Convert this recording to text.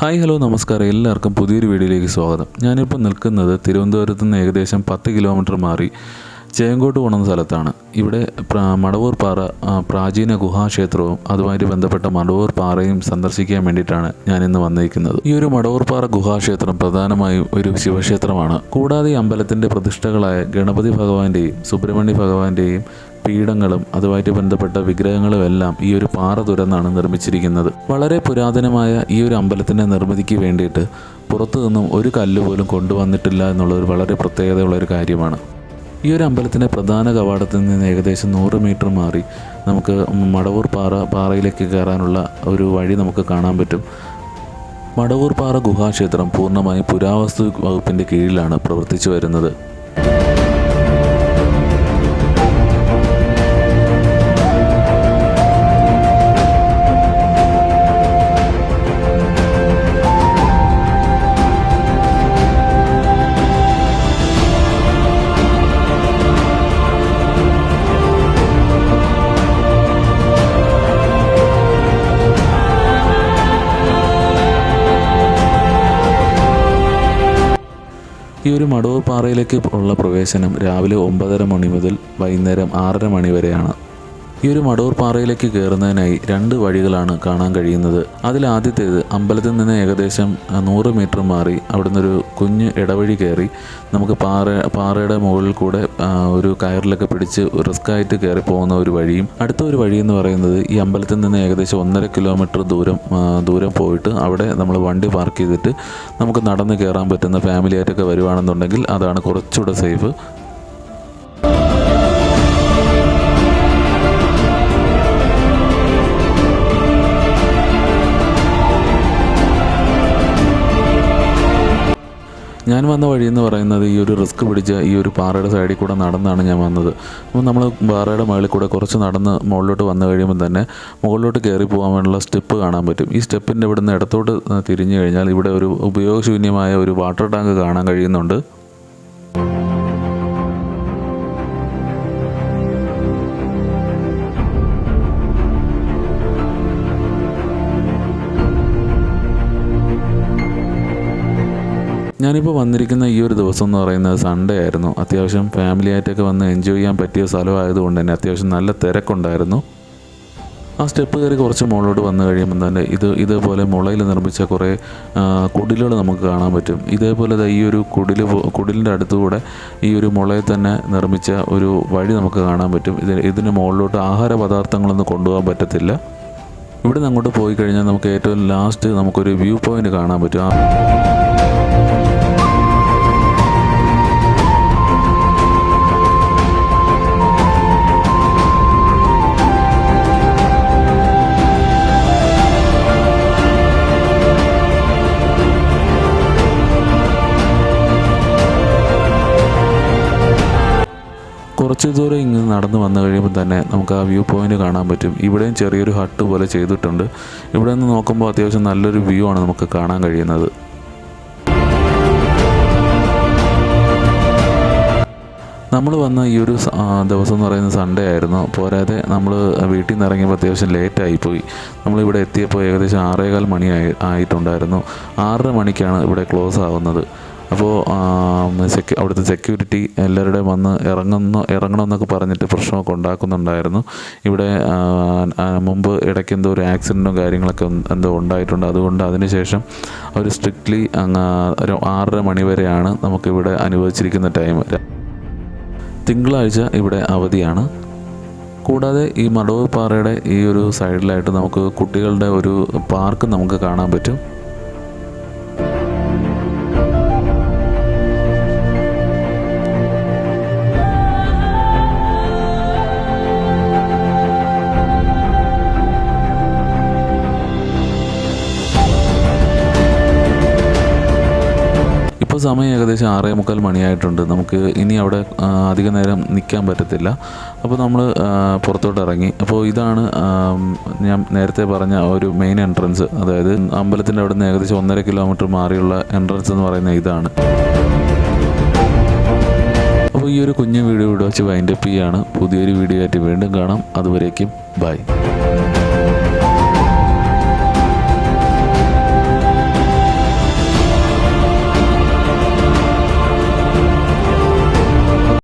Hi hello നമസ്കാരം. എല്ലാവർക്കും പുതിയൊരു വീഡിയോയിലേക്ക് സ്വാഗതം. ഞാനിപ്പോൾ നിൽക്കുന്നത് തിരുവനന്തപുരത്ത് നിന്ന് ഏകദേശം പത്ത് കിലോമീറ്റർ മാറി ചേങ്കോട്ട് പോണ സ്ഥലത്താണ്. ഇവിടെ മടവൂർ പാറ പ്രാചീന ഗുഹാക്ഷേത്രവും അതുമായിട്ട് ബന്ധപ്പെട്ട മടവൂർ പാറയും സന്ദർശിക്കാൻ വേണ്ടിയിട്ടാണ് ഞാൻ ഇന്ന് വന്നിരിക്കുന്നത്. ഈ ഒരു മടവൂർ പാറ ഗുഹാക്ഷേത്രം പ്രധാനമായും ഒരു ശിവക്ഷേത്രമാണ്. കൂടാതെ ഈ അമ്പലത്തിന്റെ പ്രതിഷ്ഠകളായ ഗണപതി ഭഗവാന്റെയും സുബ്രഹ്മണ്യ ഭഗവാന്റെയും പീഠങ്ങളും അതുമായിട്ട് ബന്ധപ്പെട്ട വിഗ്രഹങ്ങളും എല്ലാം ഈ ഒരു പാറ തുരന്നാണ് നിർമ്മിച്ചിരിക്കുന്നത്. വളരെ പുരാതനമായ ഈ ഒരു അമ്പലത്തിന്റെ നിർമ്മിതിക്ക് വേണ്ടിയിട്ട് പുറത്തു നിന്നും ഒരു കല്ല് പോലും കൊണ്ടുവന്നിട്ടില്ല എന്നുള്ളൊരു വളരെ പ്രത്യേകതയുള്ള ഒരു കാര്യമാണ്. ഈ ഒരു അമ്പലത്തിന്റെ പ്രധാന കവാടത്തിൽ നിന്ന് ഏകദേശം നൂറ് മീറ്റർ മാറി നമുക്ക് മടവൂർ പാറ പാറയിലേക്ക് കയറാനുള്ള ഒരു വഴി നമുക്ക് കാണാൻ പറ്റും. മടവൂർ പാറ ഗുഹാക്ഷേത്രം പൂർണമായും പുരാവസ്തു വകുപ്പിന്റെ കീഴിലാണ് പ്രവർത്തിച്ചു വരുന്നത്. ഈ ഒരു മടവ് പാറയിലേക്ക് ഉള്ള പ്രവേശനം രാവിലെ ഒമ്പതര മണി മുതൽ വൈകുന്നേരം ആറര മണി വരെയാണ്. ഈ ഒരു മടൂർ പാറയിലേക്ക് കയറുന്നതിനായി രണ്ട് വഴികളാണ് കാണാൻ കഴിയുന്നത്. അതിൽ ആദ്യത്തേത് അമ്പലത്തിൽ നിന്ന് ഏകദേശം നൂറ് മീറ്റർ മാറി അവിടുന്ന് ഒരു കുഞ്ഞ് ഇടവഴി കയറി നമുക്ക് പാറ പാറയുടെ മുകളിൽ കൂടെ ഒരു കയറിലൊക്കെ പിടിച്ച് റിസ്ക്കായിട്ട് കയറി പോകുന്ന ഒരു വഴിയും അടുത്ത ഒരു വഴി എന്ന് പറയുന്നത് ഈ അമ്പലത്തിൽ നിന്ന് ഏകദേശം ഒന്നര കിലോമീറ്റർ ദൂരം ദൂരം പോയിട്ട് അവിടെ നമ്മൾ വണ്ടി പാർക്ക് ചെയ്തിട്ട് നമുക്ക് നടന്ന് കയറാൻ പറ്റുന്ന ഫാമിലി ആയിട്ടൊക്കെ വരുവാണെന്നുണ്ടെങ്കിൽ അതാണ് കുറച്ചുകൂടെ സേഫ് ഞാൻ വന്ന വഴി എന്ന് പറയുന്നത് ഈ ഒരു റിസ്ക് പിടിച്ച് ഈ ഒരു പാറയുടെ സൈഡിൽ കൂടെ നടന്നാണ് ഞാൻ വന്നത്. അപ്പോൾ നമ്മൾ പാറയുടെ മുകളിൽ കൂടെ കുറച്ച് നടന്ന് മുകളിലോട്ട് വന്നു കഴിയുമ്പോൾ തന്നെ മുകളിലോട്ട് കയറി പോകാൻ വേണ്ടിയുള്ള സ്റ്റെപ്പ് കാണാൻ പറ്റും. ഈ സ്റ്റെപ്പിന്റെ ഇവിടുന്ന് ഇടത്തോട്ട് തിരിഞ്ഞു കഴിഞ്ഞാൽ ഇവിടെ ഒരു ഉപയോഗശൂന്യമായ ഒരു വാട്ടർ ടാങ്ക് കാണാൻ കഴിയുന്നുണ്ട്. ഞാനിപ്പോൾ വന്നിരിക്കുന്ന ഈ ഒരു ദിവസം എന്ന് പറയുന്നത് സൺഡേ ആയിരുന്നു. അത്യാവശ്യം ഫാമിലി ആയിട്ടൊക്കെ വന്ന് എൻജോയ് ചെയ്യാൻ പറ്റിയ സ്ഥലമായതുകൊണ്ട് തന്നെ അത്യാവശ്യം നല്ല തിരക്കുണ്ടായിരുന്നു. ആ സ്റ്റെപ്പ് കയറി കുറച്ച് മുകളിലോട്ട് വന്നു കഴിയുമ്പോൾ തന്നെ ഇത് ഇതേപോലെ മുളയിൽ നിർമ്മിച്ച കുറേ കുടിലുകൾ നമുക്ക് കാണാൻ പറ്റും. ഇതേപോലെ ഈ ഒരു കുടിൽ കുടിലിന്റെ അടുത്തുകൂടെ ഈ ഒരു മുളയിൽ തന്നെ നിർമ്മിച്ച ഒരു വഴി നമുക്ക് കാണാൻ പറ്റും. ഇതിന് ഇതിന് മുകളിലോട്ട് ആഹാര പദാർത്ഥങ്ങളൊന്നും കൊണ്ടുപോകാൻ പറ്റത്തില്ല. ഇവിടെ നിന്ന് അങ്ങോട്ട് പോയി കഴിഞ്ഞാൽ നമുക്ക് ഏറ്റവും ലാസ്റ്റ് നമുക്കൊരു വ്യൂ പോയിന്റ് കാണാൻ പറ്റും. ആ കുറച്ച് ദൂരം ഇങ്ങ് നടന്ന് വന്നു കഴിയുമ്പോൾ തന്നെ നമുക്ക് ആ വ്യൂ പോയിന്റ് കാണാൻ പറ്റും. ഇവിടെയും ചെറിയൊരു ഹട്ട് പോലെ ചെയ്തിട്ടുണ്ട്. ഇവിടെ നിന്ന് നോക്കുമ്പോൾ അത്യാവശ്യം നല്ലൊരു വ്യൂ ആണ് നമുക്ക് കാണാൻ കഴിയുന്നത്. നമ്മൾ വന്ന ഈ ഒരു ദിവസം എന്ന് പറയുന്നത് സൺഡേ ആയിരുന്നു. പോരാതെ നമ്മൾ വീട്ടിൽ നിന്ന് ഇറങ്ങിയപ്പോൾ അത്യാവശ്യം ലേറ്റ് ആയിപ്പോയി. നമ്മളിവിടെ എത്തിയപ്പോൾ ഏകദേശം ആറേകാൽ മണി ആയി ആയിട്ടുണ്ടായിരുന്നു. ആറര മണിക്കാണ് ഇവിടെ ക്ലോസ് ആവുന്നത്. അപ്പോൾ സെക്യൂ അവിടുത്തെ സെക്യൂരിറ്റി എല്ലാവരുടെയും വന്ന് ഇറങ്ങുന്ന ഇറങ്ങണമെന്നൊക്കെ പറഞ്ഞിട്ട് പ്രശ്നമൊക്കെ ഉണ്ടാക്കുന്നുണ്ടായിരുന്നു. ഇവിടെ മുമ്പ് ഇടയ്ക്ക് എന്തോ ഒരു ആക്സിഡന്റും കാര്യങ്ങളൊക്കെ എന്തോ ഉണ്ടായിട്ടുണ്ട്. അതുകൊണ്ട് അതിനുശേഷം അവർ സ്ട്രിക്ട്ലി അങ്ങ് ഒരു ആറര മണി വരെയാണ് നമുക്കിവിടെ അനുവദിച്ചിരിക്കുന്ന ടൈം തിങ്കളാഴ്ച ഇവിടെ അവധിയാണ്. കൂടാതെ ഈ മടവ് പാറയുടെ ഈ ഒരു സൈഡിലായിട്ട് നമുക്ക് കുട്ടികളുടെ ഒരു പാർക്ക് നമുക്ക് കാണാൻ പറ്റും. ഇപ്പോൾ സമയം ഏകദേശം ആറേ മുക്കാൽ മണിയായിട്ടുണ്ട്. നമുക്ക് ഇനി അവിടെ അധിക നേരം നിൽക്കാൻ പറ്റത്തില്ല. അപ്പോൾ നമ്മൾ പുറത്തോട്ട് ഇറങ്ങി. അപ്പോൾ ഇതാണ് ഞാൻ നേരത്തെ പറഞ്ഞ ഒരു മെയിൻ എൻട്രൻസ് അതായത് അമ്പലത്തിന്റെ അവിടെ നിന്ന് ഏകദേശം ഒന്നര കിലോമീറ്റർ മാറിയുള്ള എൻട്രൻസ് എന്ന് പറയുന്ന ഇതാണ്. അപ്പോൾ ഈ ഒരു കുഞ്ഞു വീഡിയോ ഇവിടെ വൈൻഡപ്പ് ചെയ്യാണ്. പുതിയൊരു വീഡിയോ ആയിട്ട് വീണ്ടും കാണാം. അതുവരേക്കും ബൈ